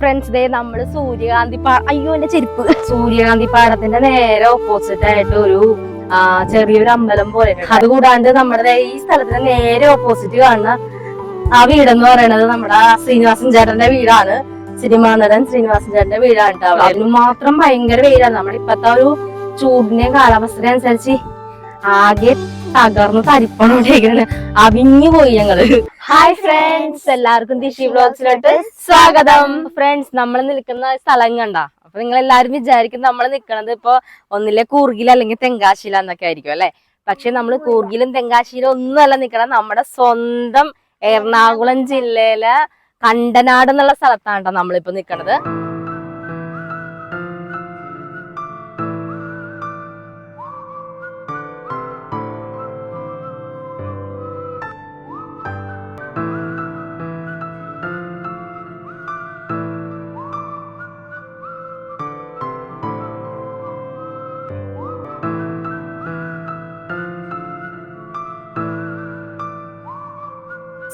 Friends ദേ നമ്മൾ സൂര്യകാന്തി പാ അയ്യോ എന്റെ ചെരുപ്പ്. സൂര്യകാന്തി പാടത്തിന്റെ നേരെ ഓപ്പോസിറ്റ് ആയിട്ട് ഒരു ചെറിയൊരു അമ്പലം പോലെ അതുകൂടാണ്ട് നമ്മുടെ ഈ സ്ഥലത്തിന് നേരെ ഓപ്പോസിറ്റ് കാണുന്ന ആ വീടെന്ന് പറയുന്നത് നമ്മുടെ ശ്രീനിവാസൻ ചേട്ടന്റെ വീടാണ്. സിനിമാ നടൻ ശ്രീനിവാസൻ ചേട്ടന്റെ വീടാണ് ട്ടോ. അതിന് മാത്രം ഭയങ്കര വെയിലാണ്. നമ്മുടെ ഇപ്പത്തെ ഒരു ചൂടിന്റെയും കാലാവസ്ഥ അനുസരിച്ച് ആകെ തകർന്ന് തരിപ്പണോണ്ടിരിക്കുന്നത് അവിഞ്ഞു പോയി ഞങ്ങൾ. ഹായ് ഫ്രണ്ട്സ് എല്ലാവർക്കും ദിഷി വ്ലോഗ്സിലോട്ട് സ്വാഗതം. ഫ്രണ്ട്സ് നമ്മൾ നിൽക്കുന്ന സ്ഥലം കണ്ട. അപ്പൊ നിങ്ങൾ എല്ലാരും വിചാരിക്കും നമ്മൾ നിൽക്കണത് ഇപ്പൊ ഒന്നിലെ കൂർഗിൽ അല്ലെങ്കിൽ തെങ്കാശില എന്നൊക്കെ ആയിരിക്കും അല്ലെ? പക്ഷെ നമ്മൾ കൂർഗിലും തെങ്കാശിയിലും ഒന്നുമല്ല നിൽക്കണം നമ്മുടെ സ്വന്തം എറണാകുളം ജില്ലയിലെ കണ്ടനാട് എന്നുള്ള സ്ഥലത്താണ് കേട്ടോ നമ്മളിപ്പോ നിൽക്കണത്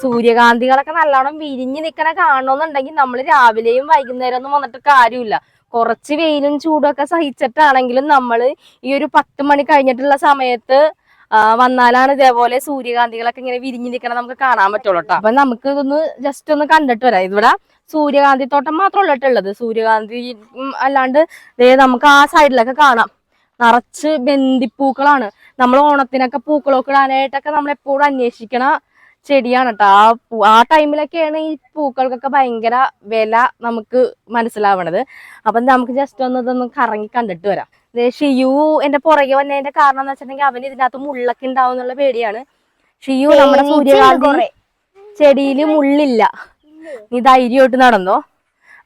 സൂര്യകാന്തികളൊക്കെ നല്ലോണം വിരിഞ്ഞു നിൽക്കണ കാണണമെന്നുണ്ടെങ്കിൽ നമ്മൾ രാവിലെയും വൈകുന്നേരം ഒന്നും വന്നിട്ട് കാര്യമില്ല. കുറച്ച് വെയിലും ചൂടും ഒക്കെ സഹിച്ചിട്ടാണെങ്കിലും നമ്മൾ ഈ ഒരു പത്ത് മണി കഴിഞ്ഞിട്ടുള്ള സമയത്ത് വന്നാലാണ് ഇതേപോലെ സൂര്യകാന്തികളൊക്കെ ഇങ്ങനെ വിരിഞ്ഞു നിൽക്കണം നമുക്ക് കാണാൻ പറ്റുള്ളൂ അപ്പൊ നമുക്ക് ഇതൊന്ന് ജസ്റ്റ് ഒന്ന് കണ്ടിട്ട് വരാം. ഇവിടെ സൂര്യകാന്തി തോട്ടം മാത്രമല്ല ഉള്ളത് സൂര്യകാന്തി അല്ലാണ്ട് നമുക്ക് ആ സൈഡിലൊക്കെ കാണാം. നിറച്ച് ബന്ദിപ്പൂക്കളാണ്. നമ്മൾ ഓണത്തിനൊക്കെ പൂക്കളൊക്കെ ഇടാനായിട്ടൊക്കെ നമ്മൾ എപ്പോഴും അന്വേഷിക്കണ. ചെടിയാണ് കേട്ടോ ആ പൂ- ആ ടൈമിലൊക്കെയാണ് ഈ പൂക്കൾക്കൊക്കെ ഭയങ്കര വില നമുക്ക് മനസ്സിലാവണത്. അപ്പം നമുക്ക് ജസ്റ്റ് ഒന്ന് ഇതൊന്ന് കറങ്ങി കണ്ടിട്ട് വരാം. ഷിയു എന്റെ പുറകെ വന്നതിന്റെ കാരണം എന്ന് വെച്ചിട്ടുണ്ടെങ്കിൽ അവന് ഇതിനകത്ത് മുള്ളൊക്കെ ഉണ്ടാവും എന്നുള്ള പേടിയാണ്. ഷിയു നമ്മുടെ സൂര്യകാന്തി ചെടിയിൽ മുള്ളില്ല. നീ ധൈര്യമായിട്ട് നടന്നോ.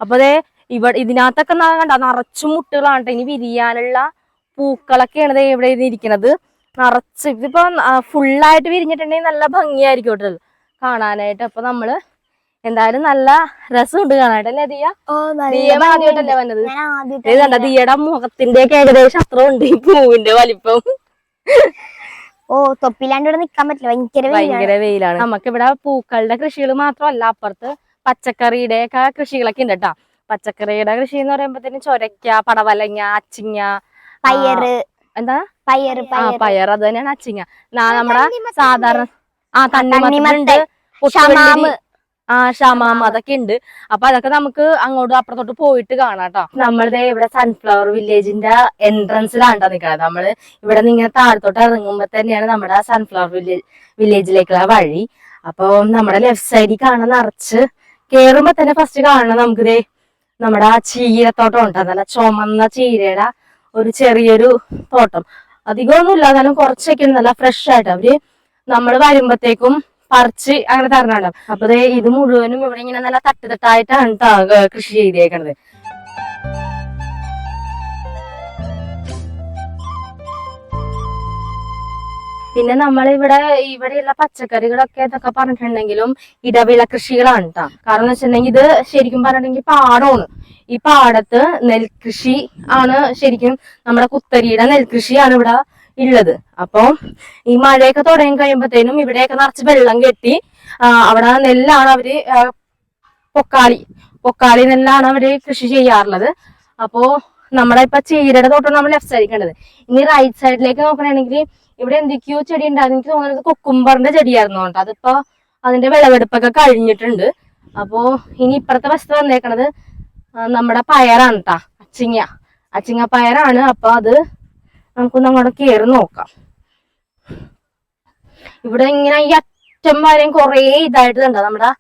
അപ്പൊ അതെ ഇവിടെ ഇതിനകത്തൊക്കെ കണ്ട നിറച്ചു മുട്ടുകളാണ് ട്ടോ ഇനി വിരിയാനുള്ള പൂക്കളൊക്കെയാണ് ഇവിടെ ഇരിക്കുന്നത് നിറച്ച്. ഇതിപ്പോ ഫുള്ളായിട്ട് വിരിഞ്ഞിട്ടുണ്ടെങ്കിൽ നല്ല ഭംഗിയായിരിക്കും കേട്ടോ കാണാനായിട്ട്. അപ്പൊ നമ്മൾ എന്തായാലും നല്ല രസമുണ്ട് കാണാനായിട്ട് അല്ലേ ദിയ? ഓ ദിയ ആദ്യമായിട്ടല്ലേ വന്നത്? ഇത് കണ്ട ദിയയുടെ മുഖത്തിന്റെ ഒക്കെ ഏകദേശം അത്ര ഉണ്ട് ഈ പൂവിന്റെ വലിപ്പം. ഓ തൊപ്പിലാണ്ട് ഇവിടെ നിക്കാൻ പറ്റില്ല. ഭയങ്കര വെയിലാണ്. ഭയങ്കര വെയിലാണ്. നമുക്കിവിടെ പൂക്കളുടെ കൃഷികൾ മാത്രമല്ല അപ്പുറത്ത് പച്ചക്കറിയുടെ ഒക്കെ കൃഷികളൊക്കെ ഉണ്ട് കേട്ടോ. പച്ചക്കറിയുടെ കൃഷി എന്ന് പറയുമ്പോഴത്തേന് ചൊരക്ക പടവലങ്ങ അച്ചിങ്ങ പയറ് എന്താ? പയർ ആ പയർ അത് തന്നെയാണ് അച്ചിങ്ങ. നമ്മടെ സാധാരണ ആ തണ്ണിമത്തനുണ്ട് ആ ഷമാമ അതൊക്കെ ഉണ്ട്. അപ്പൊ അതൊക്കെ നമുക്ക് അങ്ങോട്ട് അപ്പുറത്തോട്ട് പോയിട്ട് കാണാം കേട്ടോ. നമ്മളിത് ഇവിടെ സൺഫ്ലവർ വില്ലേജിന്റെ എൻട്രൻസിലാണ് നിൽക്കുന്നത് നമ്മൾ ഇവിടെ നിന്ന് ഇങ്ങനെ താഴത്തോട്ട് ഇറങ്ങുമ്പോ തന്നെയാണ് നമ്മുടെ സൺഫ്ലവർ വില്ലേജ് വില്ലേജിലേക്കുള്ള വഴി. അപ്പൊ നമ്മുടെ ലെഫ്റ്റ് സൈഡിൽ കാണാൻ നിറച്ച് കേറുമ്പോ തന്നെ ഫസ്റ്റ് കാണണം നമുക്കിതേ നമ്മുടെ ആ ചീരത്തോട്ടം ഉണ്ട്? നല്ല ചുമന്ന ചീരയുടെ ഒരു ചെറിയൊരു തോട്ടം. അധികമൊന്നുമില്ല എന്നാലും കുറച്ചൊക്കെ നല്ല ഫ്രഷ് ആയിട്ട് അവർ നമ്മൾ വരുമ്പത്തേക്കും പറിച്ച് അങ്ങനെ തരണുണ്ടാവും അപ്പൊ ഇത് മുഴുവനും ഇവിടെ ഇങ്ങനെ നല്ല തട്ടുതട്ടായിട്ടാണ് ട്ടോ, കൃഷി ചെയ്തേക്കണത്. പിന്നെ നമ്മൾ ഇവിടെ ഇവിടെയുള്ള പച്ചക്കറികളൊക്കെ ഇതൊക്കെ പറഞ്ഞിട്ടുണ്ടെങ്കിലും ഇടവിള കൃഷികളാണ് കേട്ടോ കാരണം വെച്ചിട്ടുണ്ടെങ്കിൽ ഇത് ശരിക്കും പറഞ്ഞിട്ടുണ്ടെങ്കിൽ പാടമാണ്. ഈ പാടത്ത് നെൽകൃഷി ആണ് ശരിക്കും നമ്മുടെ കുത്തരിയുടെ നെൽകൃഷിയാണ് ഇവിടെ ഉള്ളത്. അപ്പോൾ ഈ മഴയൊക്കെ തുടങ്ങി കഴിയുമ്പോഴത്തേനും ഇവിടെയൊക്കെ നിറച്ച് വെള്ളം കെട്ടി അവിടെ നെല്ലാണ് അവർ പൊക്കാളി. പൊക്കാളി നെല്ലാണ് അവർ കൃഷി ചെയ്യാറുള്ളത്. അപ്പോ നമ്മുടെ ഇപ്പൊ ചീരയുടെ തോട്ടം നമ്മൾ ലെഫ്റ്റ് സൈഡിക്കേണ്ടത് ഇനി റൈറ്റ് സൈഡിലേക്ക് നോക്കണമെങ്കിൽ ഇവിടെ എന്തൊക്കെയോ ചെടി ഉണ്ടായിരുന്നു. എനിക്ക് തോന്നുന്നത് കുക്കുംബറിന്റെ ചെടിയായിരുന്നു കേട്ടോ. അതിപ്പോ അതിന്റെ വിളവെടുപ്പൊക്കെ കഴിഞ്ഞിട്ടുണ്ട്. അപ്പോ ഇനി ഇപ്പുറത്തെ വസ്തു വന്നേക്കണത് നമ്മുടെ പയറാണ് കേട്ടാ അച്ചിങ്ങ. അച്ചിങ്ങ പയറാണ്. അപ്പൊ അത് നമുക്കൊന്ന് അങ്ങോട്ട് കയറി നോക്കാം. ഇവിടെ ഇങ്ങനെ ഈ അറ്റം വരെയും കുറേ ഇതായിട്ട് നമ്മുടെ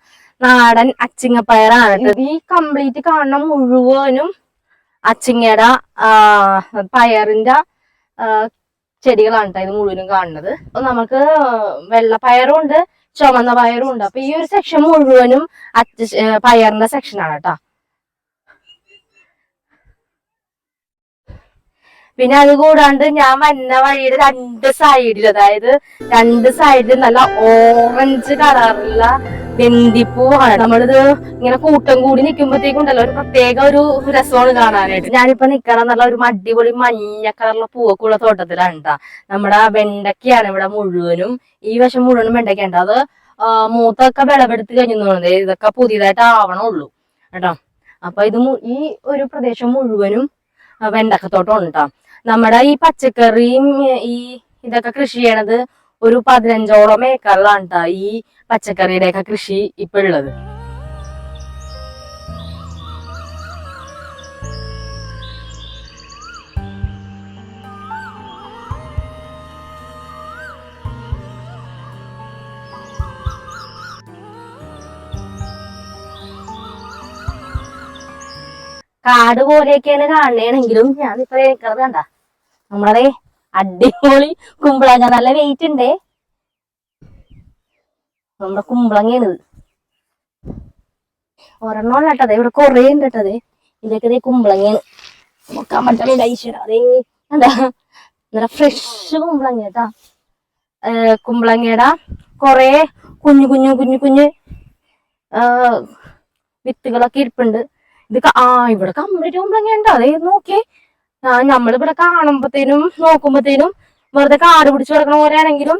നാടൻ അച്ചിങ്ങപ്പയറാണ് ട്ടോ. ഈ കംപ്ലീറ്റ് കാണണം മുഴുവനും അച്ചിങ്ങയുടെ പയറിന്റെ ചെടികളാണ് കേട്ടോ ഇത് മുഴുവനും കാണുന്നത്. അപ്പൊ നമുക്ക് വെള്ളപ്പയറും ഉണ്ട് ചുമന്ന പയറും ഉണ്ട്. അപ്പൊ ഈ ഒരു സെക്ഷൻ മുഴുവനും അച്ച പയറിന്റെ സെക്ഷനാണ് കേട്ടോ പിന്നെ അത് കൂടാണ്ട് ഞാൻ വന്ന വഴിയുടെ രണ്ട് സൈഡിൽ അതായത് രണ്ട് സൈഡിൽ നല്ല ഓറഞ്ച് കളറുള്ള ബന്ദിപ്പൂവാണ് നമ്മളിത് ഇങ്ങനെ കൂട്ടം കൂടി നിൽക്കുമ്പോഴത്തേക്കുണ്ടല്ലോ ഒരു പ്രത്യേക ഒരു രസമാണ് കാണാനായിട്ട്. ഞാനിപ്പോ നിക്കണം എന്നുള്ള ഒരു അടിപൊളി മഞ്ഞ കളറുള്ള പൂവൊക്കെ ഉള്ള തോട്ടത്തിലാണ് കേട്ടോ നമ്മുടെ വെണ്ടയ്ക്കയാണ് ഇവിടെ മുഴുവനും ഈ വശം മുഴുവനും വെണ്ടയ്ക്ക ഉണ്ട്. അത് മൂത്തൊക്കെ വിളവെടുത്ത് കഴിഞ്ഞു തോന്നുന്നത് ഇതൊക്കെ പുതിയതായിട്ട് ആവണുള്ളൂ. കേട്ടോ? അപ്പൊ ഇത് ഈ ഒരു പ്രദേശം മുഴുവനും വെണ്ടക്കത്തോട്ടം ഉണ്ട് കേട്ടോ നമ്മുടെ ഈ പച്ചക്കറിയും ഈ ഇതൊക്കെ കൃഷി ചെയ്യണത് ഒരു പതിനഞ്ചോളം ഏക്കറിലാണ് കേട്ടോ ഈ പച്ചക്കറിയുടെയൊക്കെ കൃഷി ഇപ്പൊ ഉള്ളത് കാട് പോലെയൊക്കെയാണ് കാണണേണെങ്കിലും ഞാൻ ഇപ്പൊ നിക്കണത് കണ്ട നമ്മളെ അടിപൊളി കുമ്പളങ്ങ. നല്ല വെയിറ്റ് ഉണ്ടേ നമ്മുടെ കുമ്പളങ്ങയാണ് ഇത്. ഒരെണ്ണം ഇട്ടതേ ഇവിടെ കൊറേ ഉണ്ട് കേട്ടതെ ഇതൊക്കെ കുമ്പളങ്ങയാണ്. നോക്കാൻ പറ്റണില്ല അതേ എന്താ? നല്ല ഫ്രഷ് കുമ്പളങ്ങ കേട്ടാ. കുമ്പളങ്ങയുടെ കൊറേ കുഞ്ഞു കുഞ്ഞു കുഞ്ഞു കുഞ്ഞു വിത്തുകളൊക്കെ ഇരിപ്പുണ്ട്. ഇതൊക്കെ ആ ഇവിടെ കംപ്ലീറ്റ് കുമ്പളങ്ങ ഉണ്ട് അതേ നോക്കിയേ. നമ്മളിവിടെ കാണുമ്പത്തേനും നോക്കുമ്പത്തേനും വെറുതെ കാട് പിടിച്ചു കിടക്കണ പോലെയാണെങ്കിലും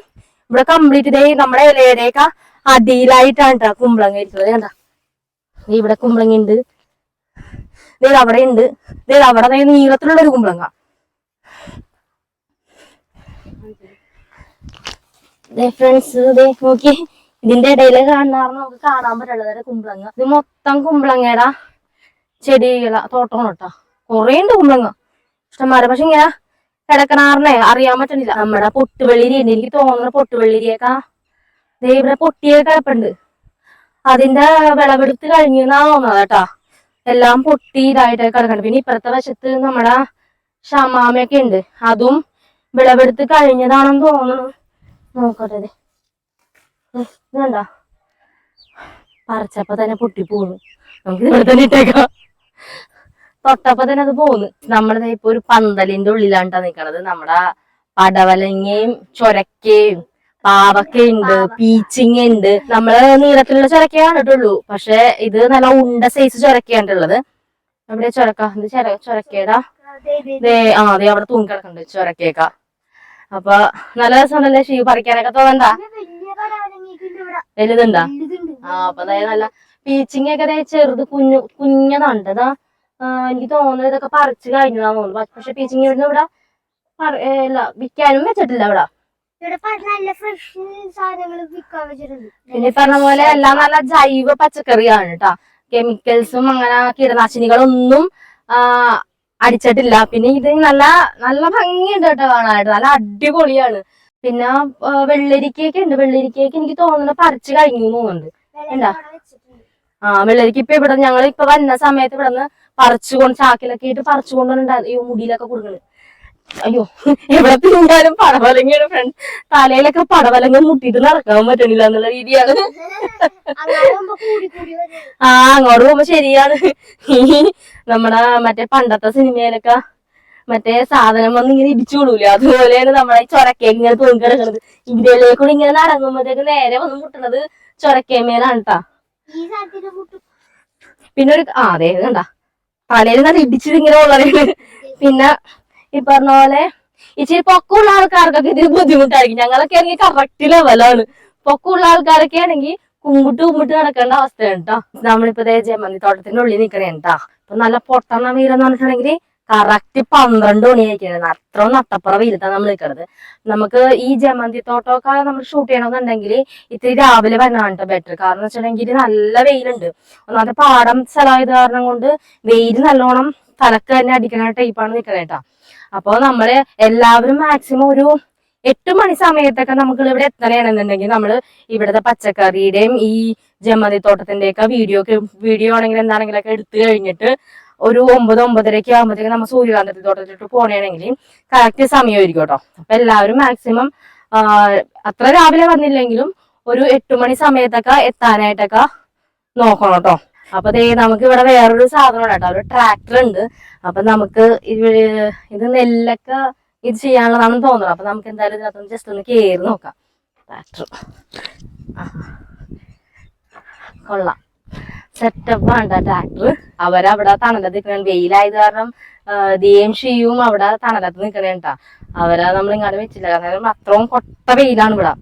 ഇവിടെ കംപ്ലീറ്റ് ഇതേ നമ്മുടെ ഇലയുടെയൊക്കെ അടിയിലായിട്ടാണ് കേട്ടോ കുമ്പളങ്ങ ഇരിക്കുന്നത്. കണ്ട? ഇവിടെ കുമ്പളങ്ങ ഉണ്ട് ഇതേ അവിടെ ഉണ്ട് ദേ അവിടെ നീളത്തിലുള്ള ഒരു കുമ്പളങ്ങ. ഫ്രണ്ട്സ് നോക്കി. ഇതിന്റെ ഇടയിൽ കാണാറ് നമുക്ക് കാണാൻ പറ്റുള്ളത് കുമ്പളങ്ങ. ഇത് മൊത്തം കുമ്പളങ്ങയുടെ ചെടികള തോട്ടമാണ് കേട്ടോ കൊറേ ഉണ്ട് കുമ്പളങ്ങ. ഇഷ്ടംമാരെ പക്ഷെ ഇങ്ങനെ കിടക്കണാറിനെ അറിയാൻ പറ്റണില്ല. നമ്മുടെ പൊട്ടുവെള്ളിരി എനിക്ക് തോന്നുന്ന പൊട്ടുവെള്ളിരിയൊക്കെ. ഇവിടെ പൊട്ടിയൊക്കെ കിടപ്പുണ്ട്. അതിന്റെ വിളവെടുത്ത് കഴിഞ്ഞു എന്നാ തോന്നുന്നത് കേട്ടാ. എല്ലാം പൊട്ടി ഇതായിട്ട് കിടക്കണ്ട് പിന്നെ ഇപ്പുറത്തെ വശത്ത് നമ്മുടെ ഷമാമയൊക്കെ ഉണ്ട്. അതും വിളവെടുത്ത് കഴിഞ്ഞതാണെന്ന് തോന്നുന്നു. നോക്കട്ടെ കണ്ടോ. പറിച്ചപ്പോ തന്നെ പൊട്ടിപ്പോന്നു നമുക്ക് ഇവിടെ തന്നെ ഇട്ടേക്കാം. തൊട്ടപ്പോ തന്നെ അത് പോന്ന്. നമ്മുടെ ഇപ്പൊ ഒരു പന്തലിന്റെ ഉള്ളിലാണ്ടാ നിക്കണത്. നമ്മുടെ പടവലങ്ങയും ചൊരക്കയും പാവക്കയുണ്ട് പീച്ചിങ് ഉണ്ട് നമ്മൾ നീളത്തിലുള്ള ചൊരക്കേ കണ്ടിട്ടുള്ളൂ. പക്ഷെ ഇത് നല്ല ഉണ്ട സൈസ് ചൊരക്കയാണ്ടുള്ളത് നമ്മുടെ ചൊരക്ക? ഇത് ചൊരക്കേടാ. ആ അതെ അവിടെ തൂങ്ങി കിടക്കുന്നുണ്ട് ചൊരക്കേക്ക. അപ്പൊ നല്ല രസമുണ്ടല്ലേ ഷീ പറിക്കാനൊക്കെ തോന്നണ്ട? വലുതുണ്ടാ? ആ അപ്പൊ അതായത് നല്ല പീച്ചിങ് ഒക്കെ ചെറുത് കുഞ്ഞു കുഞ്ഞതാണ് ഇതാ ആ, എനിക്ക് തോന്നുന്നു ഇതൊക്കെ പറിച്ചു കഴിഞ്ഞതാന്ന് തോന്നുന്നു. പക്ഷെ പീച്ചിങ് ഇവിടുന്ന് ഇവിടെ വിൽക്കാനും വെച്ചിട്ടില്ല ഇവിടെ. പിന്നെ പറഞ്ഞ പോലെ എല്ലാം നല്ല ജൈവ പച്ചക്കറിയാണ് കേട്ടാ. കെമിക്കൽസും അങ്ങനെ കീടനാശിനികളൊന്നും അടിച്ചിട്ടില്ല. പിന്നെ ഇത് നല്ല നല്ല ഭംഗിയുണ്ട് കേട്ടോ കാണാനായിട്ട്. നല്ല അടിപൊളിയാണ്. പിന്നെ വെള്ളരിക്കയൊക്കെ ഉണ്ട്. വെള്ളരിക്കയൊക്കെ എനിക്ക് തോന്നുന്നു പറിച്ചു കഴിഞ്ഞു തോന്നുന്നുണ്ട്. എന്താ? ആ വെള്ളരിക്ക ഇപ്പൊ ഇവിടെ ഞങ്ങൾ ഇപ്പൊ വന്ന സമയത്ത് ഇവിടെ നിന്ന് പറിച്ചുകൊണ്ട് ചാക്കിലൊക്കെ ഇട്ട് പറിച്ചുകൊണ്ടുണ്ടായിരുന്നു അയ്യോ മുടിയിലൊക്കെ കൊടുക്കണ് അയ്യോ എവിടെ തിന്നാലും പടവലങ്ങയാണ് ഫ്രണ്ട് തലയിലൊക്കെ പടവലങ്ങ മുട്ടിയിട്ട് നടക്കാൻ പറ്റണില്ല എന്നുള്ള രീതിയാണ്. ആ അങ്ങോട്ട് പോകുമ്പോ ശരിയാണ്. ഈ നമ്മടെ മറ്റേ പണ്ടത്തെ സിനിമയിലൊക്കെ മറ്റേ സാധനം വന്ന് ഇങ്ങനെ ഇടിച്ചു കൊടുക്കില്ല അതുപോലെയാണ് നമ്മളെ ചൊരക്കേക്ക് ഇങ്ങനെ തൂങ്ങി കിടക്കുന്നത് ഇന്ത്യയിലേക്കൂടി ഇങ്ങനെ നടങ്ങുമ്പോഴത്തേക്ക് നേരെ വന്ന് മുട്ടണത് ചൊരക്കേമേലാണ് കേട്ടാ പിന്നെ ഒരു ആ അതെ കണ്ട. തലയിൽ നല്ല ഇടിച്ചത് ഇങ്ങനെ ഉള്ളതാണ് പിന്നെ ഈ പറഞ്ഞ പോലെ ഇച്ചിരി പൊക്കമുള്ള ആൾക്കാർക്കൊക്കെ ഇതിന് ബുദ്ധിമുട്ടായിരിക്കും. ഞങ്ങളൊക്കെ ആണെങ്കിൽ കറക്റ്റ് ലെവലാണ് പൊക്കമുള്ള ആൾക്കാരൊക്കെ ആണെങ്കിൽ കുമ്പിട്ട് കുമ്പിട്ട് നടക്കേണ്ട അവസ്ഥയാണ് കേട്ടോ നമ്മളിപ്പോ ജമന്തി തോട്ടത്തിന്റെ ഉള്ളിൽ നിൽക്കണേ കേട്ടോ അപ്പൊ നല്ല പൊട്ടണ വീരെന്ന് പറഞ്ഞിട്ടുണ്ടെങ്കിൽ കറക്റ്റ് പന്ത്രണ്ട് മണിയായിരിക്കണം അത്ര നട്ടപ്പുറ വീലത്താണ് നമ്മൾ നിൽക്കുന്നത് നമുക്ക് ഈ ജമന്തി തോട്ടമൊക്കെ നമ്മൾ ഷൂട്ട് ചെയ്യണമെന്നുണ്ടെങ്കിൽ ഇത്തിരി രാവിലെ വരണം ബെറ്റർ കാരണം വെച്ചിട്ടുണ്ടെങ്കിൽ നല്ല വെയിലുണ്ട്. ഒന്നാമത്തെ പാടം സ്ഥലമായത് കാരണം കൊണ്ട് വെയിൽ നല്ലോണം തലക്ക് തന്നെ അടിക്കണ ടൈപ്പാണ് നിൽക്കുന്നത് കേട്ടോ. അപ്പോൾ നമ്മൾ എല്ലാവരും മാക്സിമം ഒരു എട്ട് മണി സമയത്തൊക്കെ നമുക്ക് ഇവിടെ എത്തണമെന്നുണ്ടെങ്കിൽ നമ്മൾ ഇവിടുത്തെ പച്ചക്കറിയുടെയും ഈ ജമതി തോട്ടത്തിന്റെയൊക്കെ വീഡിയോ വീഡിയോ ആണെങ്കിൽ എന്താണെങ്കിലൊക്കെ എടുത്തു കഴിഞ്ഞിട്ട് ഒരു ഒമ്പത് ഒമ്പതരയ്ക്ക് ആകുമ്പോഴത്തേക്ക് നമ്മൾ സൂര്യകാന്തത്തിൽ തോട്ടത്തിട്ട് പോകണമെങ്കിൽ കറക്റ്റ് സമയമായിരിക്കും കേട്ടോ അപ്പൊ എല്ലാവരും മാക്സിമം അത്ര രാവിലെ വന്നില്ലെങ്കിലും ഒരു എട്ട് മണി സമയത്തൊക്കെ എത്താനായിട്ടൊക്കെ നോക്കണം കേട്ടോ അപ്പൊ ദേ നമുക്ക് ഇവിടെ വേറൊരു സാധനം കേട്ടോ ഒരു ട്രാക്ടർ ഉണ്ട്. അപ്പൊ നമുക്ക് ഇത് നെല്ലൊക്കെ ഇത് ചെയ്യാനുള്ളതാണെന്ന് തോന്നുന്നത് അപ്പൊ നമുക്ക് എന്തായാലും ഇതിനകത്ത് ജസ്റ്റ് ഒന്ന് കയറി നോക്കാം. ട്രാക്ടർ കൊള്ളാം. സെറ്റപ്പ് ആണ് ട്രാക്ടർ അവരവിടെ തണലത്ത് നിൽക്കണ വെയിലായത് കാരണം ദേം ഷീയും അവിടെ തണലത്ത് നിൽക്കണേട്ടാ അവരെ നമ്മൾ ഇങ്ങോട്ട് വെച്ചില്ല. കാരണം അത്രയും കൊട്ട വെയിലാണ് ഇവിടെ.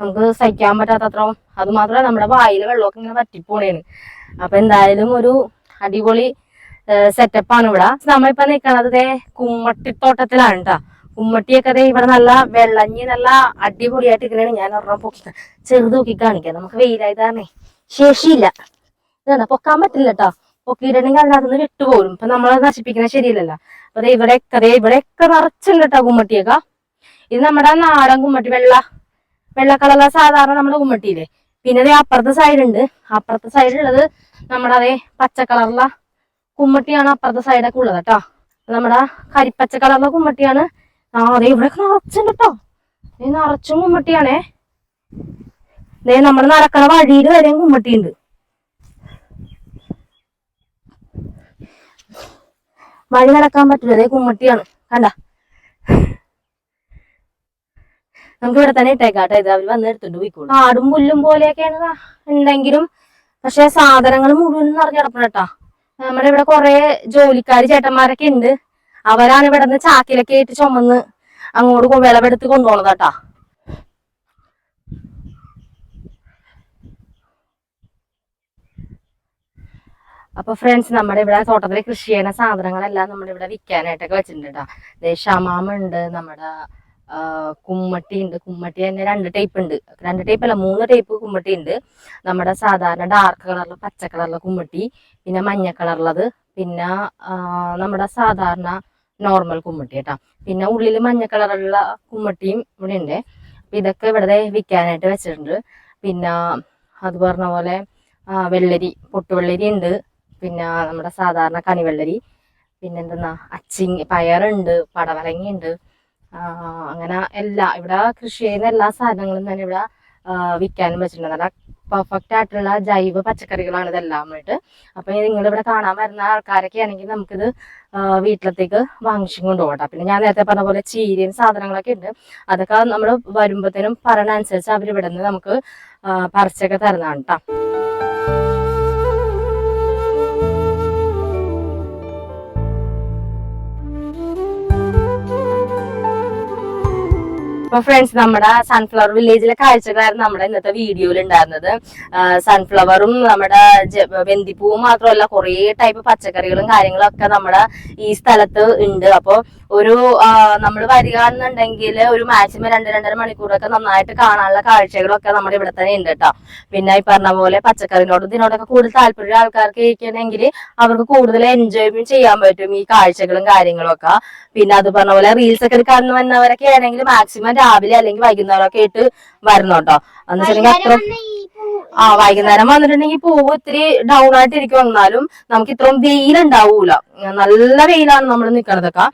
നമുക്ക് സഹിക്കാൻ പറ്റാത്ത അത്രയും. അത് മാത്രമല്ല നമ്മുടെ വായിൽ വെള്ളമൊക്കെ ഇങ്ങനെ വറ്റിപ്പോണേണ്. അപ്പൊ എന്തായാലും ഒരു അടിപൊളി സെറ്റപ്പാണ് ഇവിടെ. നമ്മളിപ്പോ നിക്കണത് ദേ കുമ്മട്ടിത്തോട്ടത്തിലാണ് കേട്ടോ കുമ്മട്ടിയൊക്കെ ഇവിടെ നല്ല വെള്ളഞ്ഞി നല്ല അടിപൊളിയായിട്ട് ഇരിക്കണേ ഞാൻ ഒരെണ്ണം പൊക്കി ചെറുത് നോക്കി കാണിക്കാം. നമുക്ക് വെയിലായതാണേ. ശേഷിയില്ല. ഇതാണ്. പൊക്കാൻ പറ്റില്ല കേട്ടോ പൊക്കിയിട്ടുണ്ടെങ്കിൽ അതിനകത്തുനിന്ന് വിട്ടുപോകും ഇപ്പൊ നമ്മളത് നശിപ്പിക്കുന്നത് ശരിയല്ലല്ലോ. അപ്പൊ ഇവിടെയൊക്കെ ദേ ഇവിടെയൊക്കെ നിറച്ചുണ്ട് കേട്ടോ കുമ്മട്ടിയൊക്കെ. ഇത് നമ്മുടെ നാടൻ കുമ്മട്ടി വെള്ള വെള്ള കളറുള്ള സാധാരണ നമ്മുടെ കുമ്മട്ടിയില്ലേ? പിന്നെ അതേ അപ്പുറത്തെ സൈഡുണ്ട്. അപ്പുറത്തെ സൈഡുള്ളത് നമ്മുടെ അതേ പച്ച കളറുള്ള കുമ്മട്ടിയാണ് അപ്പുറത്തെ സൈഡൊക്കെ ഉള്ളത് കേട്ടോ. നമ്മുടെ കരിപ്പച്ച കളറുള്ള കുമ്മട്ടിയാണ്. അതെ ഇവിടെ നിറച്ചുണ്ട് കേട്ടോ നിറച്ചും കുമ്മട്ടിയാണേ. ദേ നമ്മൾ നടക്കണ വഴിയിൽ വരെയും കുമ്മട്ടിയുണ്ട്. വഴി നടക്കാൻ പറ്റില്ല അതേ കുമ്മട്ടിയാണ്. കണ്ട? നമുക്ക് ഇവിടെ തന്നെ ഇട്ടേക്കാട്ടെ ഇത് അവർ വന്ന് എടുത്തിട്ട് പോയിക്കോളൂ. ആടും പുല്ലും പോലെയൊക്കെയാണ് ഉണ്ടെങ്കിലും പക്ഷെ സാധനങ്ങൾ മുഴുവൻ നിറഞ്ഞു കിടക്കണം നമ്മുടെ ഇവിടെ കുറെ ജോലിക്കാര് ചേട്ടന്മാരൊക്കെ ഉണ്ട്. അവരാണ് ഇവിടെ നിന്ന് ചാക്കിലൊക്കെ ആയിട്ട് ചുമന്ന് അങ്ങോട്ട് വിളവെടുത്ത് കൊണ്ടുപോണത് അപ്പൊ ഫ്രണ്ട്സ് നമ്മുടെ ഇവിടെ തോട്ടത്തിൽ കൃഷി ചെയ്യുന്ന സാധനങ്ങളെല്ലാം നമ്മുടെ ഇവിടെ വിൽക്കാനായിട്ടൊക്കെ വെച്ചിട്ടുണ്ട് കേട്ടോ ദേ ഷമാമുണ്ട് നമ്മുടെ കുമ്മട്ടി ഉണ്ട് കുമ്മട്ടി തന്നെ രണ്ട് ടൈപ്പ് ഉണ്ട്. രണ്ട് ടൈപ്പ് അല്ല മൂന്ന് ടൈപ്പ് കുമ്മട്ടി ഉണ്ട്. നമ്മുടെ സാധാരണ ഡാർക്ക് കളറിലെ പച്ച കളറിലെ കുമ്മട്ടി പിന്നെ മഞ്ഞ കളറുള്ളത് പിന്നെ നമ്മുടെ സാധാരണ നോർമൽ കുമ്മട്ടി കേട്ടോ പിന്നെ ഉള്ളിൽ മഞ്ഞ കളറുള്ള കുമ്മട്ടിയും ഇവിടെ ഉണ്ട് അപ്പൊ ഇതൊക്കെ ഇവിടെ വിൽക്കാനായിട്ട് വെച്ചിട്ടുണ്ട്. പിന്നെ അത് പറഞ്ഞ പോലെ വെള്ളരി പൊട്ടുവെള്ളരി ഉണ്ട് പിന്നെ നമ്മുടെ സാധാരണ കണിവെള്ളരി. പിന്നെ എന്തെന്നാ അച്ചിങ് പയറുണ്ട് പടവലങ്ങ ഉണ്ട് അങ്ങനെ എല്ലാ ഇവിടെ കൃഷി ചെയ്യുന്ന എല്ലാ സാധനങ്ങളും തന്നെ ഇവിടെ വിൽക്കാനും വെച്ചിട്ടുണ്ട്. നല്ല പെർഫെക്റ്റ് ആയിട്ടുള്ള ജൈവ പച്ചക്കറികളാണ് ഇതെല്ലാം ആയിട്ട്. അപ്പൊ നിങ്ങൾ ഇവിടെ കാണാൻ വരുന്ന ആൾക്കാരൊക്കെ ആണെങ്കിൽ നമുക്കിത് വീട്ടിലത്തേക്ക് വാങ്ങിച്ചും കൊണ്ടുപോകട്ടെ. പിന്നെ ഞാൻ നേരത്തെ പറഞ്ഞ പോലെ ചീരയും സാധനങ്ങളൊക്കെ ഉണ്ട്. അതൊക്കെ നമ്മൾ വരുമ്പോഴത്തേനും പറയണ അനുസരിച്ച് അവരിവിടെ നിന്ന് നമുക്ക് പറിച്ചൊക്കെ തരുന്നതാണ് കേട്ടോ അപ്പൊ ഫ്രണ്ട്സ് നമ്മുടെ സൺഫ്ലവർ വില്ലേജിലെ കാഴ്ചകളായിരുന്നു നമ്മുടെ ഇന്നത്തെ വീഡിയോയിൽ ഉണ്ടായിരുന്നത് സൺഫ്ലവറും നമ്മുടെ വെന്തിപ്പൂവും മാത്രമല്ല കുറേ ടൈപ്പ് പച്ചക്കറികളും കാര്യങ്ങളും ഒക്കെ നമ്മുടെ ഈ സ്ഥലത്ത് ഉണ്ട് അപ്പൊ ഒരു നമ്മൾ വരിക എന്നുണ്ടെങ്കിൽ ഒരു മാക്സിമം രണ്ട് രണ്ടര മണിക്കൂറൊക്കെ നന്നായിട്ട് കാണാനുള്ള കാഴ്ചകളൊക്കെ നമ്മുടെ ഇവിടെ തന്നെ ഉണ്ട് കേട്ടോ പിന്നെ ഈ പറഞ്ഞ പോലെ പച്ചക്കറിനോടും ഇതിനോടൊക്കെ കൂടുതൽ താല്പര്യം ആൾക്കാർക്ക് ഇരിക്കണമെങ്കിൽ അവർക്ക് കൂടുതൽ എൻജോയ്മെന്റ് ചെയ്യാൻ പറ്റും ഈ കാഴ്ചകളും കാര്യങ്ങളും ഒക്കെ. പിന്നെ അത് പറഞ്ഞ പോലെ റീൽസ് ഒക്കെ എടുക്കാൻ വന്നവരൊക്കെ ആണെങ്കിൽ മാക്സിമം രാവിലെ അല്ലെങ്കിൽ വൈകുന്നേരം ഒക്കെ ആയിട്ട് വരണം കേട്ടോ. എന്ന് വെച്ചിട്ടുണ്ടെങ്കിൽ അത്ര ആ വൈകുന്നേരം വന്നിട്ടുണ്ടെങ്കിൽ പൂവ് ഇത്തിരി ഡൗൺ ആയിട്ട് ഇരിക്കും വന്നാലും നമുക്ക് ഇത്രയും വെയിലുണ്ടാവൂല. നല്ല വെയിലാണ് നമ്മൾ നിക്കണതൊക്കെ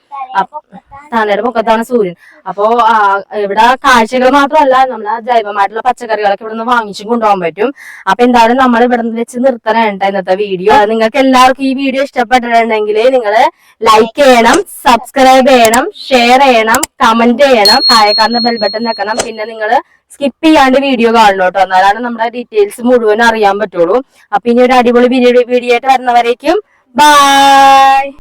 തലയുടെ പൊക്കത്താണ് സൂര്യൻ. അപ്പോ ഇവിടെ കാഴ്ചകൾ മാത്രമല്ല നമ്മളെ ജൈവമായിട്ടുള്ള പച്ചക്കറികളൊക്കെ ഇവിടെ നിന്ന് വാങ്ങിച്ചും കൊണ്ടുപോകാൻ പറ്റും. അപ്പൊ എന്തായാലും നമ്മൾ ഇവിടെ നിന്ന് വെച്ച് നിർത്തണേണ്ട ഇന്നത്തെ വീഡിയോ. നിങ്ങൾക്ക് എല്ലാവർക്കും ഈ വീഡിയോ ഇഷ്ടപ്പെട്ടിട്ടുണ്ടെങ്കിൽ നിങ്ങൾ ലൈക്ക് ചെയ്യണം സബ്സ്ക്രൈബ് ചെയ്യണം ഷെയർ ചെയ്യണം കമന്റ് ചെയ്യണം താഴെക്കാരന്റെ ബെൽബട്ടൺ വെക്കണം. പിന്നെ നിങ്ങൾ സ്കിപ്പ് ചെയ്യാണ്ട് വീഡിയോ കാണണം കേട്ടോ. എന്നാലാണ് നമ്മുടെ ഡീറ്റെയിൽസ് മുഴുവൻ അറിയാൻ പറ്റുള്ളൂ. അപ്പൊ ഇനി ഒരു അടിപൊളി വീഡിയോ ആയിട്ട് വരുന്നവരേക്കും Bye.